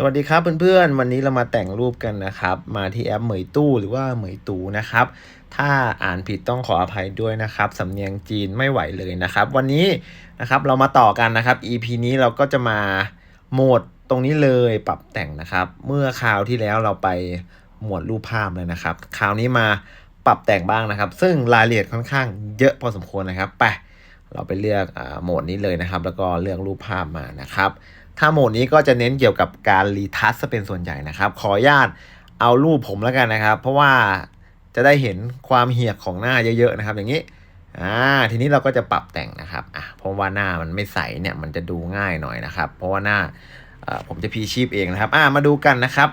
สวัสดีครับเพื่อนๆ วันนี้เรามาแต่งรูปกันนะครับ มาที่แอปเหมยตู้หรือว่าเหมยตูนะครับ ถ้าอ่านผิดต้องขออภัยด้วยนะครับ สำเนียงจีนไม่ไหวเลยนะครับ วันนี้นะครับเรามาต่อกันนะครับ EP นี้เราก็จะมาโหมดตรงนี้เลยปรับแต่งนะครับ เมื่อคราวที่แล้วเราไปหมวดรูปภาพเลยนะครับ คราวนี้มาปรับแต่งบ้างนะครับ ซึ่งรายละเอียดค่อนข้างเยอะพอสมควรนะครับไปเราไปเลือกอโหมดนี้เลยนะครับ แล้วก็เลือกรูปภาพมานะครับ ถ้าโหมดนี้ก็จะเน้นเกี่ยวกับการรีทัชเป็นส่วนใหญ่นะครับ ขออนุญาตเอารูปผมแล้วกันนะครับ เพราะว่าจะได้เห็นความเหี่ยกของหน้าเยอะๆนะครับ อย่างนี้อ่าทีนี้เราก็จะปรับแต่งนะครับอะเพราะว่าหน้ามันไม่ใสเนี่ยมันจะดูง่ายหน่อยนะครับ เพราะว่าหน้าผมจะพีชีพเองนะครับอ่ามาดูกันนะครับ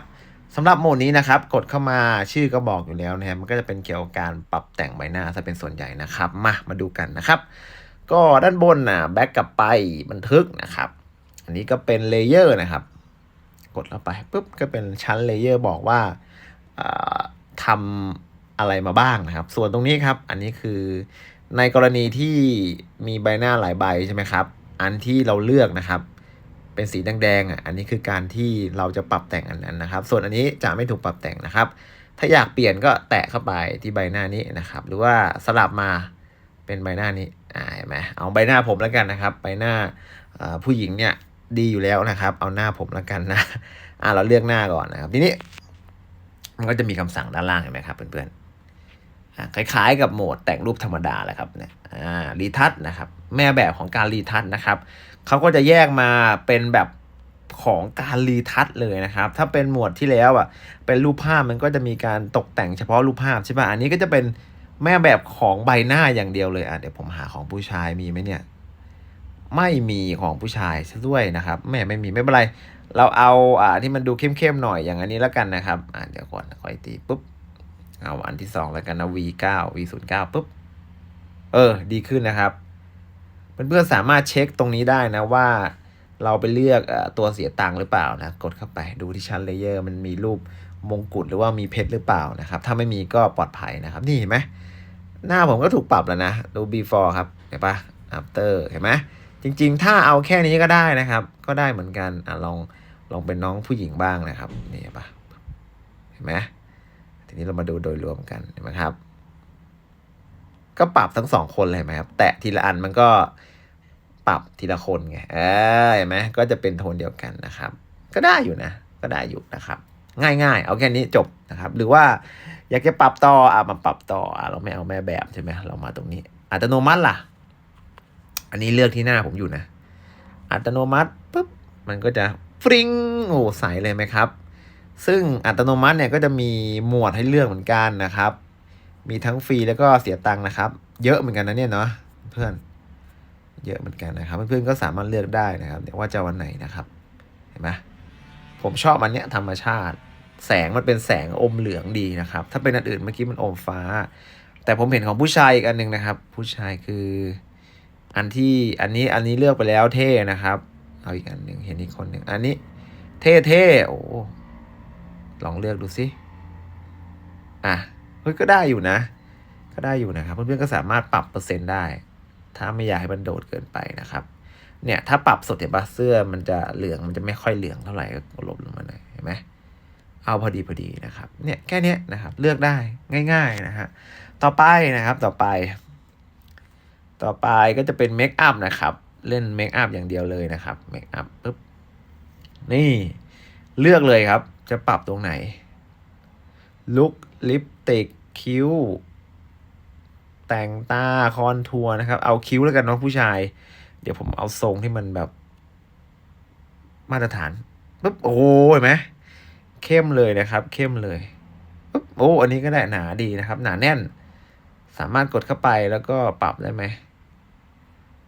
สำหรับโหมดนี้นะครับ กดเข้ามาชื่อก็บอกอยู่แล้วนะครับมันก็จะเป็นเกี่ยวกับการปรับแต่งใบหน้าซะเป็นส่วนใหญ่นะครับ มามาดูกันนะครับ ก็ด้านบนนะแบ็กกลับไปบันทึกนะครับ อันนี้ก็เป็นเลเยอร์นะครับ กดเข้าไปปุ๊บก็เป็นชั้นเลเยอร์บอกว่าทำอะไรมาบ้างนะครับ ส่วนตรงนี้ครับ อันนี้คือในกรณีที่มีใบหน้าหลายใบใช่ไหมครับ อันที่เราเลือกนะครับ เป็นสีแดงๆอะ อันนี้คือการที่เราจะปรับแต่งอันนั้นนะครับ ส่วนอันนี้จะไม่ถูกปรับแต่งนะครับ ถ้าอยากเปลี่ยนก็แตะเข้าไปที่ใบหน้านี้นะครับ หรือว่าสลับมาเป็นใบหน้านี้ อ่าเห็นไหมเอาใบหน้าผมแล้วกันนะครับ ใบหน้าผู้หญิงเนี่ย ดีอยู่แล้วนะครับ เอาหน้าผมแล้วกันนะอ่าเราเลือกหน้าก่อนนะครับ ทีนี้มันก็จะมีคำสั่งด้านล่างเห็นไหมครับเพื่อนๆคล้ายๆ กับโหมดแต่งรูปธรรมดาแหละครับเนี่ยอ่ารีทัชนะครับ แม่แบบของการรีทัชนะครับเขาก็จะแยกมาเป็นแบบของการรีทัชเลยนะครับ ถ้าเป็นหมวดที่แล้วอะ เป็นรูปภาพมันก็จะมีการตกแต่งเฉพาะรูปภาพใช่ป่ะอันนี้ก็จะเป็นแม่แบบของใบหน้าอย่างเดียวเลยอะเดี๋ยวผมหาของผู้ชายมีไหมเนี่ย ไม่มีของผู้ชายซะด้วยนะครับแม่ไม่มีไม่เป็นไร เราเอาอ่าที่มันดูเข้มๆหน่อยอย่างอันนี้แล้วกันนะครับอ่าเดี๋ยวก่อนค่อยตีปุ๊บเอาอันที่สองแล้วกันนะ V9 V09 ปุ๊บเออ ดีขึ้นนะครับเพื่อนๆสามารถเช็คตรงนี้ได้นะว่าเราไปเลือกอตัวเสียตังค์หรือเปล่านะ กดเข้าไปดูที่ชั้นเลเยอร์มันมีรูปมงกุฎหรือว่ามีเพชรหรือเปล่านะครับ ถ้าไม่มีก็ปลอดภัยนะครับ นี่เห็นไหมหน้าผมก็ถูกปรับแล้วนะ ดู before ครับ เห็นปะ after เห็นไหม จริงๆ ถ้าเอาแค่นี้ก็ได้นะครับ ก็ได้เหมือนกันอะลองลองเป็นน้องผู้หญิงบ้างนะครับนี่ปะเห็นไหมทีนี้เรามาดูโดยรวมกันเห็นไหมครับ ก็ปรับทั้งสองคนเลยเห็นไหมครับ แตะทีละอันมันก็ปรับทีละคนไงเออเห็นไหมก็จะเป็นโทนเดียวกันนะครับ ก็ได้อยู่นะ ก็ได้อยู่นะครับ ง่ายๆ เอาแค่นี้จบนะครับ หรือว่าอยากจะปรับต่ออะมาปรับต่ออะเราไม่เอาแม่แบบใช่ไหมเรามาตรงนี้อัตโนมัติล่ะ อันนี้เลือกที่หน้าผมอยู่นะ อัตโนมัติปุ๊บมันก็จะฟริงโอ้ใสเลยไหมครับ ซึ่งอัตโนมัติเนี่ยก็จะมีหมวดให้เลือกเหมือนกันนะครับ มีทั้งฟรีแล้วก็เสียตังค์นะครับ เยอะเหมือนกันนะเนี่ยเนาะเพื่อนเยอะเหมือนกันนะครับเพื่อนๆก็สามารถเลือกได้นะครับวว่าจะวันไหนนะครับเห็นไหมผมชอบอันเนี้ยธรรมชาติ แสงมันเป็นแสงอมเหลืองดีนะครับ ถ้าเป็นอันอื่นเมื่อกี้มันอมฟ้า แต่ผมเห็นของผู้ชายอีกอันหนึ่งนะครับ ผู้ชายคือ อันที่อันนี้อันนี้เลือกไปแล้วเท่นะครับเอาอีกอันหนึ่งเห็นอีกคนหนึ่งอันนี้ เท่เท่โอ้ลองเลือกดูสิอะเฮ้ยก็ได้อยู่นะ ก็ได้อยู่นะครับ เพื่อนๆก็สามารถปรับเปอร์เซ็นต์ได้ ถ้าไม่อยากให้มันโดดเกินไปนะครับ เนี่ยถ้าปรับสดเห็นปะเสื้อมันจะเหลืองมันจะไม่ค่อยเหลืองเท่าไหร่ก็ลบลงมาหน่อยเห็นไหมเอาพอดีพอดีนะครับ เนี่ยแค่นี้นะครับ เลือกได้ง่าย ๆนะฮะต่อไปนะครับต่อไป ต่อไปก็จะเป็นเมคอัพนะครับ เล่นเมคอัพอย่างเดียวเลยนะครับเมคอัพปุ๊บนี่เลือกเลยครับ จะปรับตรงไหนลุคลิปติกคิ้ว แต่งตาคอนทัวร์นะครับ เอาคิ้วแล้วกันเนาะผู้ชาย เดี๋ยวผมเอาทรงที่มันแบบ มาตรฐานปุ๊บโอ้เห็นไหมเข้มเลยนะครับ เข้มเลยปุ๊บโอ้อันนี้ก็ได้หนาดีนะครับ หนาแน่น สามารถกดเข้าไปแล้วก็ปรับได้ไหม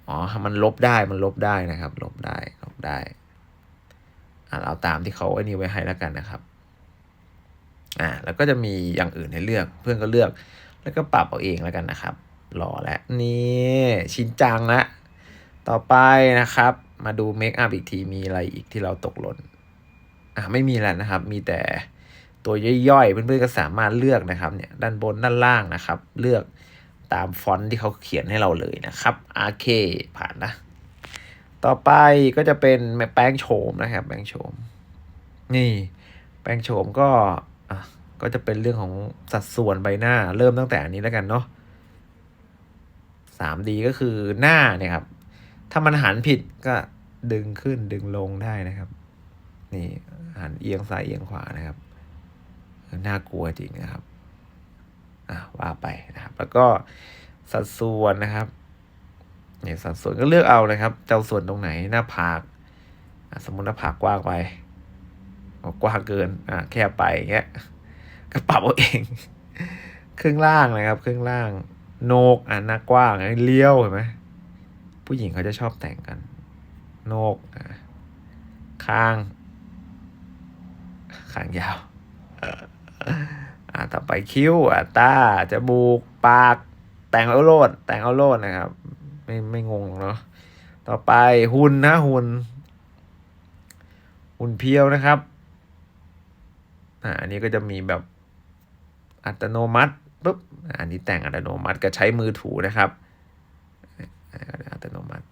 อ๋อ มันลบได้ มันลบได้นะครับ ลบได้ ลบได้ อ่าเอาตามที่เขาไอ้นี่ไว้ให้แล้วกันนะครับ อ่า แล้วก็จะมีอย่างอื่นให้เลือก เพื่อนก็เลือก แล้วก็ปรับเอาเองแล้วกันนะครับรอแล้ว นี่ชิ้นจังละ ต่อไปนะครับ มาดูเมคอัพอีกทีมีอะไรอีกที่เราตกหล่น อ่าไม่มีแล้วนะครับ มีแต่ตัวย่อยๆ เพื่อนๆก็สามารถเลือกนะครับ เนี่ย ด้านบน ด้านล่างนะครับ เลือก ตามฟอนต์ที่เขาเขียนให้เราเลยนะครับ RK ผ่านนะ ต่อไปก็จะเป็นแป้งโฉมนะครับ แป้งโฉม นี่ แปลงโฉมก็ก็จะเป็นเรื่องของสัดส่วนใบหน้า เริ่มตั้งแต่อันนี้แล้วกันเนาะ 3D ก็คือหน้าเนี่ยครับ ถ้ามันหันผิดก็ดึงขึ้นดึงลงได้นะครับ นี่หันเอียงซ้ายเอียงขวานะครับ น่ากลัวจริงนะครับ ว่าไปนะครับ แล้วก็สัดส่วนนะครับเนี่ยสัดส่วนก็เลือกเอานะครับเจ้าส่วนตรงไหนหน้าผากสมมติหน้าผากกว้างไปกว้างเกินอะแคบไปอย่างเงี้ยก็ปรับเอาเองครึ่งล่างนะครับครึ่งล่างโนกอะหน้ากว้างอันนี้เลี้ยวเห็นไหมผู้หญิงเขาจะชอบแต่งกัน โนกอะข้าง ข้างยาว อ่าต่อไปคิ้วอ่าตาจมูกปาก แต่งเอาโลด แต่งเอาโลดนะครับ ไม่ไม่งงเนาะต่อไปหุ่นนะหุ่นหุ่นเพียวนะครับอ่าอันนี้ก็จะมีแบบอัตโนมัติปุ๊บอันนี้แต่งอัตโนมัติก็ใช้มือถูนะครับอัตโนมัติ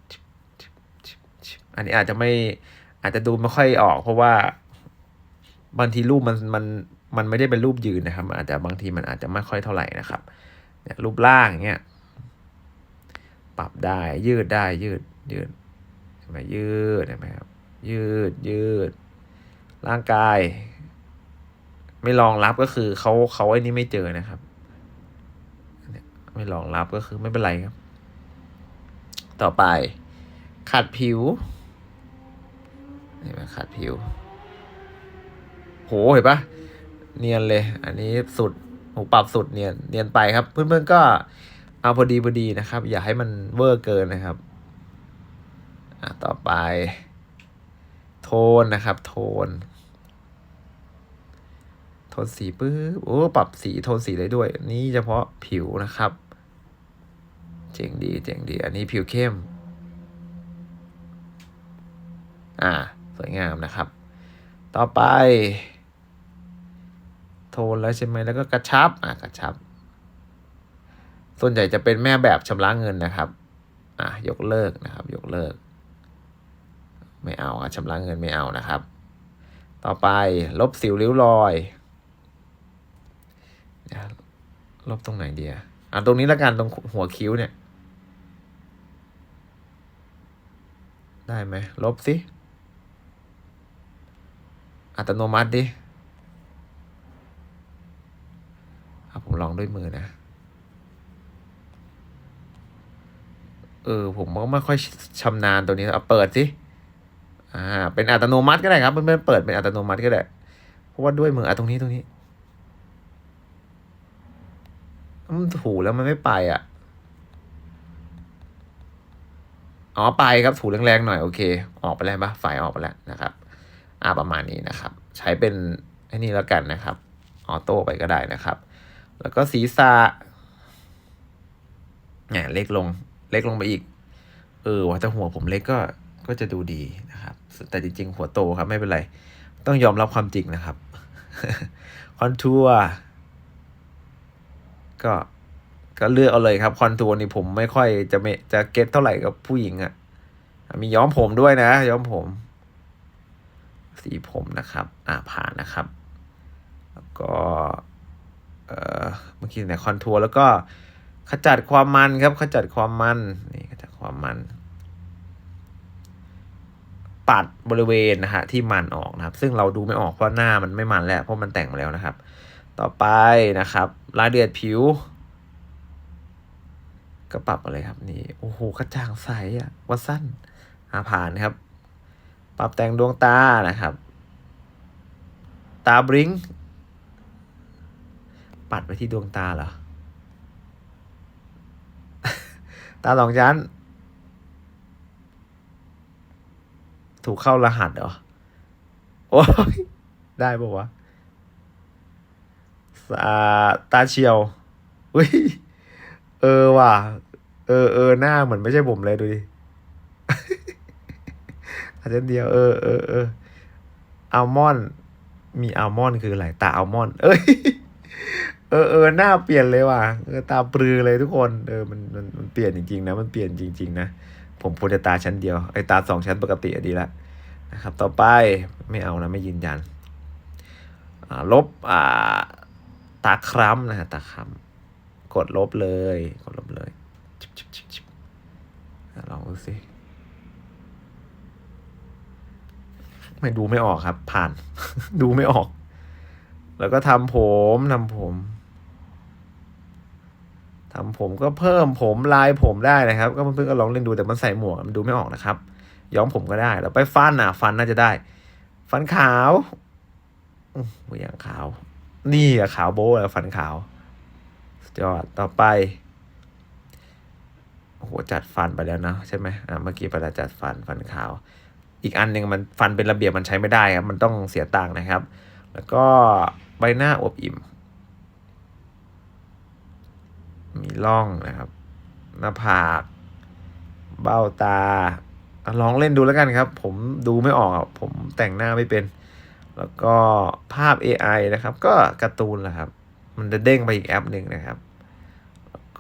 อันนี้อาจจะไม่อาจจะดูไม่ค่อยออก เพราะว่าบางทีรูปมันมัน มันไม่ได้เป็นรูปยืนนะครับ อาจจะบางทีมันอาจจะไม่ค่อยเท่าไหร่นะครับเนี่ยรูปร่างเงี้ยปรับได้ยืดได้ยืดยืดเห็นไหมยืดเห็นไหมครับยืดยืด ร่างกาย ไม่รองรับก็คือเขาเขาไอ้นี่ไม่เจอนะครับไม่รองรับก็คือไม่เป็นไรครับ ต่อไป ขัดผิวเห็นไหมขัดผิว โหเห็นปะ เนียนเลย อันนี้สุดโหปรับสุดเนียนเนียนไปครับ เพื่อนๆก็เอาพอดีพอดีนะครับ อย่าให้มันเวอร์เกินนะครับอะต่อไป โทนนะครับ โทน โทนสีปึ๊บโอ้ปรับสีโทนสีได้ด้วย นี่เฉพาะผิวนะครับ เจ๋งดีเจ๋งดี อันนี้ผิวเข้ม อ่า สวยงามนะครับ ต่อไป โทนแล้วใช่ไหมแล้วก็กระชับอะกระชับ ส่วนใหญ่จะเป็นแม่แบบชำระเงินนะครับอะยกเลิกนะครับ ยกเลิก ไม่เอาอะชำระเงินไม่เอานะครับ ต่อไปลบสิวริ้วรอยลบตรงไหนดีอะอะตรงนี้ละกันตรงหัวคิ้วเนี่ย ได้ไหมลบสิอัตโนมัติดิอะผมลอง ด้วยมือนะ เออ ผมก็ไม่ค่อยชำนาญตัวนี้เอาเปิดสิ อ่า เป็นอัตโนมัติก็ได้ครับเพื่อนๆเปิดเป็นอัตโนมัติก็ได้ เพราะว่าด้วยมืออะตรงนี้ตรงนี้มันถูแล้วมันไม่ไปอะ อ๋อไปครับถูแรงๆหน่อยโอเค ออกไปแล้วปะไฟออกไปแล้วนะครับ อ่าประมาณนี้นะครับ ใช้เป็นไอ้นี่แล้วกันนะครับ ออโต้ไปก็ได้นะครับ แล้วก็ศีรษะเนี่ยเล็กลง เล็กลงไปอีก เออว่าถ้าหัวผมเล็กก็ก็จะดูดีนะครับ แต่จริง ๆ หัวโตครับไม่เป็นไร ต้องยอมรับความจริงนะครับ คอนทัวร์ก็ก็เลือกเอาเลยครับ คอนทัวร์นี่ผมไม่ค่อยจะไม่จะเก็ตเท่าไหร่กับผู้หญิงอะ่ะ มีย้อมผมด้วยนะ ย้อมผม สีผมนะครับ อ่าผ่านนะครับ แล้วก็ เมื่อกี้เนี่ยคอนทัวร์แล้วก็ขจัดความมันครับขจัดความมันนี่ขจัดความมัน ปัดบริเวณนะฮะที่มันออกนะครับ ซึ่งเราดูไม่ออกเพราะหน้ามันไม่มันแล้วเพราะมันแต่งมาแล้วนะครับ ต่อไปนะครับรายละเอียดผิว ก็ปรับอะไรครับนี่โอ้โหกระจ่างใสอะวัดสั้นอาผ่านครับ ปรับแต่งดวงตานะครับ ตาบริง ปัดไปที่ดวงตาเหรอ ตาสองชั้น ถูกเข้ารหัสเหรอ โอ้ยได้ปะวะอ่าตาเชียวอุ้ย เออว่ะ เออเออหน้าเหมือนไม่ใช่ผมเลยดูดิอาจจะเดียว เออเออเอออัลมอนด์มีอัลมอนด์คืออะไร ตาอัลมอนด์เอ้ย เออเออหน้าเปลี่ยนเลยว่ะเออตาปลือเลยทุกคนเออมันมันมันเปลี่ยนจริงๆนะมันเปลี่ยนจริง ๆ นะผมควรจะตาชั้นเดียวไอ้ตาสองชั้นปกติอดีละนะครับ ต่อไปไม่เอานะไม่ยืนยันลบอ่าตาคร้ำนะฮะตาคร้ำกดลบเลยกดลบเลยลองดูสิไม่ดูไม่ออกครับ ผ่าน ดูไม่ออก แล้วก็ทำผมทำผมทำผมก็เพิ่มผมลายผมได้นะครับ ก็เพื่อนๆก็ลองเล่นดูแต่มันใส่หมวกมันดูไม่ออกนะครับ ย้อมผมก็ได้แล้วไปฟันอะ ฟันน่าจะได้ ฟันขาวอื้อหูอย่างขาว นี่อะขาวโบ้แล้วฟันขาวสยอดต่อไปโอ้โหจัดฟันไปแล้วนะใช่ไหมอ่าเมื่อกี้ไปแล้วจัดฟันฟันขาว อีกอันหนึ่งมันฟันเป็นระเบียบมันใช้ไม่ได้ครับ มันต้องเสียตังค์นะครับ แล้วก็ ใบหน้าอวบอิ่ม มีร่องนะครับ หน้าผาก เบ้าตา ลองเล่นดูแล้วกันครับ ผมดูไม่ออก ผมแต่งหน้าไม่เป็น แล้วก็ภาพ AI นะครับ ก็การ์ตูนแหละครับ มันจะเด้งไปอีกแอปหนึ่งนะครับ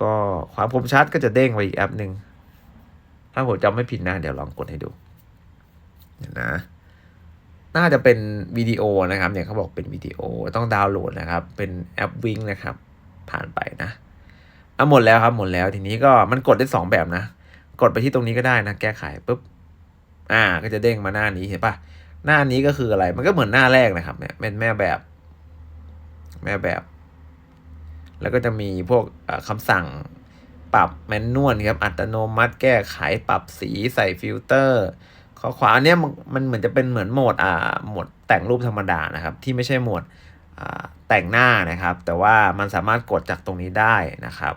ก็ความคมชัดก็จะเด้งไปอีกแอปหนึ่งถ้าผมจำไม่ผิดนะ เดี๋ยวลองกดให้ดู เดี๋ยวนะ น่าจะเป็นวิดีโอนะครับเนี่ยเขาบอกเป็นวิดีโอต้องดาวน์โหลดนะครับ เป็นแอปวิงนะครับ ผ่านไปนะเอะหมดแล้วครับหมดแล้วทีนี้ก็มันกดได้สองแบบนะ กดไปที่ตรงนี้ก็ได้นะ แก้ไขปุ๊บอ่า ก็จะเด้งมาหน้านี้เห็นปะหน้านี้ก็คืออะไร มันก็เหมือนหน้าแรกนะครับเนี่ยเป็นแม่แบบ แม่แบบ แล้วก็จะมีพวกเอ่อคำสั่งปรับแมนนวลครับอัตโนมัติแก้ไขปรับสีใส่ฟิลเตอร์ ข้อควาอันเนี้ยมันเหมือนจะเป็นเหมือนโหมดอ่าโหมดแต่งรูปธรรมดานะครับ ที่ไม่ใช่โหมดอ่าแต่งหน้านะครับ แต่ว่ามันสามารถกดจากตรงนี้ได้นะครับ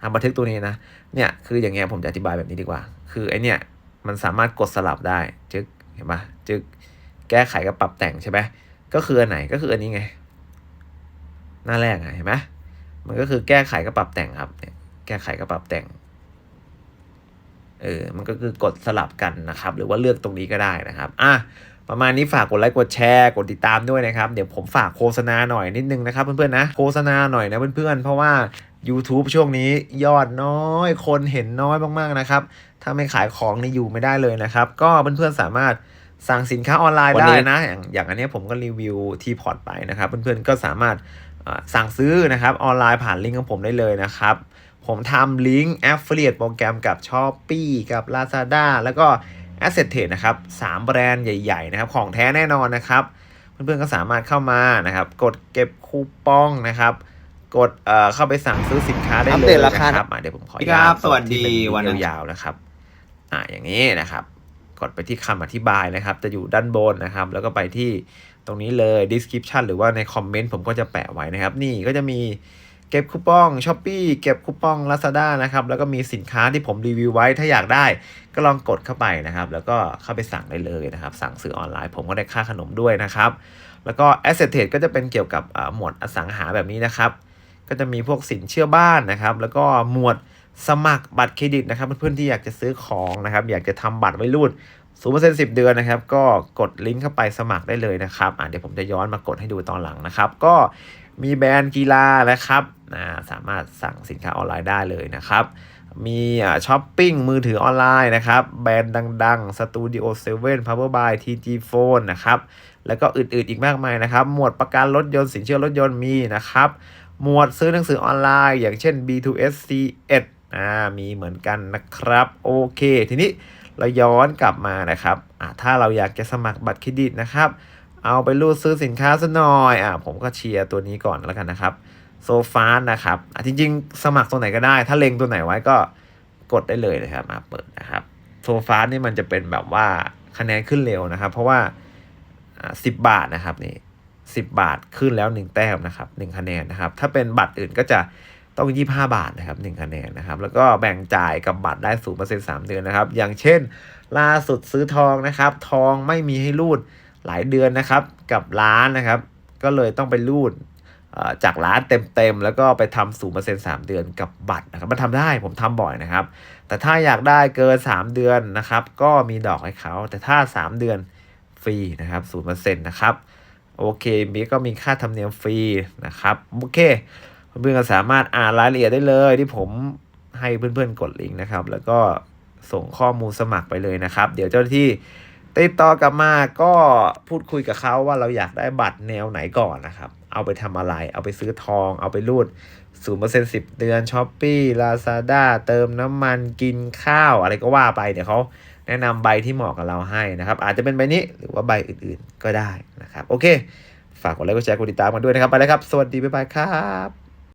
อาบันทึกตัวนี้นะเนี่ยคืออย่างเงี้ยผมจะอธิบายแบบนี้ดีกว่า คือไอเนี่ยมันสามารถกดสลับได้จึ๊กเห็นปะจึ๊กแก้ไขกับปรับแต่งใช่ไหมก็คืออันไหนก็คืออันนี้ไง หน้าแรกเห็นไหมมันก็คือแก้ไขกับปรับแต่งครับ แก้ไขกับปรับแต่ง เออมันก็คือกดสลับกันนะครับ หรือว่าเลือกตรงนี้ก็ได้นะครับอะประมาณนี้ฝากกดไลค์กดแชร์กดติดตามด้วยนะครับ เดี๋ยวผมฝากโฆษณาหน่อยนิดนึงนะครับ เพื่อนๆนะโฆษณาหน่อยนะเพื่อนๆ เพราะว่า YouTube ช่วงนี้ยอดน้อยคนเห็นน้อยมากๆนะครับ ถ้าไม่ขายของนี่อยู่ไม่ได้เลยนะครับ ก็เพื่อนๆสามารถสั่งสินค้าออนไลน์ได้นะ อย่างอย่างอันเนี้ยผมก็รีวิวทีพอร์ตไปนะครับ เพื่อนๆก็สามารถอ่าสั่งซื้อนะครับออนไลน์ผ่านลิงก์ของผมได้เลยนะครับ ผมทำลิงก์ Affiliate โปรแกรมกับ s h o p e e กับ Lazada แล้วก็ Asset Trade นะครับสามแบรนด์ใหญ่ ๆ นะครับ ของแท้แน่นอนนะครับ เพื่อนๆก็สามารถเข้ามานะครับ กดเก็บคูปองนะครับกดเอ่อเข้าไปสั่งซื้อสินค้าได้อัปเลเดยตนะราคาครับอะเดี๋ยวผมขออนุครัญาตบสวัสดีที่เป็นวันอังยาวๆนะครับ อ่าอย่างนี้นะครับ กดไปที่คำอธิบายนะครับ จะอยู่ด้านบนนะครับ แล้วก็ไปที่ตรงนี้เลย description หรือว่าในคอมเมนต์ผมก็จะแปะไว้นะครับ นี่ก็จะมี เก็บคูปอง s h อ p e e เก็บคูปอง Lazada นะครับแล้วก็มีสินค้าที่ผมรีวิวไว้ถ้าอยากได้ ก็ลองกดเข้าไปนะครับ แล้วก็เข้าไปสั่งได้เลยนะครับ สั่งซื้อออนไลน์ ผมก็ได้ค่าขนมด้วยนะครับ แล้วก็ Asset Trade ก็จะเป็นเกี่ยวกับหมวดอสังหาแบบนี้นะครับ ก็จะมีพวกสินเชื่อบ้านนะครับ แล้วก็หมวดสมัครบัตรเครดิตนะครับ เพื่อนๆที่อยากจะซื้อของนะครับ อยากจะทำบัตรไว้รูดศูนย์เปอร์เซ็นต์สิบเดือนนะครับ ก็กดลิงก์เข้าไปสมัครได้เลยนะครับอ่าเดี๋ยวผมจะย้อนมากดให้ดูตอนหลังนะครับ ก็ มีแบรนด์กีฬานะครับสามารถสั่งสินค้าออนไลน์ได้เลยนะครับ มีช้อปปิ้งมือถือออนไลน์นะครับ แบรนด์ดังๆ Studio 7 Power by TG Phone นะครับ แล้วก็อื่นๆอีกมากมายนะครับ หมวดประกันรถยนต์สินเชื่อรถยนต์มีนะครับ หมวดซื้อหนังสือออนไลน์ อย่างเช่น B2S C1 อ่ามีเหมือนกันนะครับ โอเค ทีนี้เราย้อนกลับมานะครับอ่าถ้าเราอยากจะสมัครบัตรเครดิตนะครับ เอาไปรูดซื้อสินค้าซะหน่อยอ่าผมก็เชียร์ตัวนี้ก่อนแล้วกันนะครับโซฟานะครับอะจริงๆ สมัครตัวไหนก็ได้ ถ้าเล็งตัวไหนไว้ก็กดได้เลยนะครับมาเปิดนะครับโซฟานี่มันจะเป็นแบบว่าคะแนนขึ้นเร็วนะครับ เพราะว่าอ่าสิบบาทนะครับนี่10บาทขึ้นแล้ว1แต้มนะครับ1คะแนนนะครับ ถ้าเป็นบัตรอื่นก็จะต้อง25บาทนะครับ1คะแนนนะครับ แล้วก็แบ่งจ่ายกับบัตรได้ศูนย์เปอร์เซ็นต์สามเดือนนะครับ อย่างเช่น ล่าสุดซื้อทองนะครับ ทองไม่มีให้รูด หลายเดือนนะครับกับร้านนะครับ ก็เลยต้องไปรูดจากร้านเต็มๆ แล้วก็ไปทำศูนย์เปอร์เซ็นต์สามเดือนกับบัตรนะครับมันทำได้ผมทำบ่อยนะครับ แต่ถ้าอยากได้เกิน 3 เดือนนะครับ ก็มีดอกให้เขา แต่ถ้า 3 เดือนฟรีนะครับศูนย์เปอร์เซ็นต์นะครับโอเคมีก็มีค่าธรรมเนียมฟรีนะครับโอเคเพื่อนๆก็สามารถอ่านรายละเอียดได้เลยที่ผมให้เพื่อนๆกดลิงก์นะครับ แล้วก็ส่งข้อมูลสมัครไปเลยนะครับ เดี๋ยวเจ้าหน้าที่ ติดต่อกลับมาก็พูดคุยกับเขาว่าเราอยากได้บัตรแนวไหนก่อนนะครับ เอาไปทำอะไร เอาไปซื้อทอง เอาไปรูดศูนเปอร์เซ็นสิบเดือนช้อปปี้ลาซาด้าเติมน้ำมันกินข้าว อะไรก็ว่าไปเดี๋ยวเขาแนะนำใบที่เหมาะกับเราให้นะครับ อาจจะเป็นใบนี้หรือว่าใบอื่นๆก็ได้นะครับ โอเค ฝากกดไลค์กดแชร์กดติดตามกันด้วยนะครับ ไปแล้วครับ สวัสดี บ๊ายบายครับ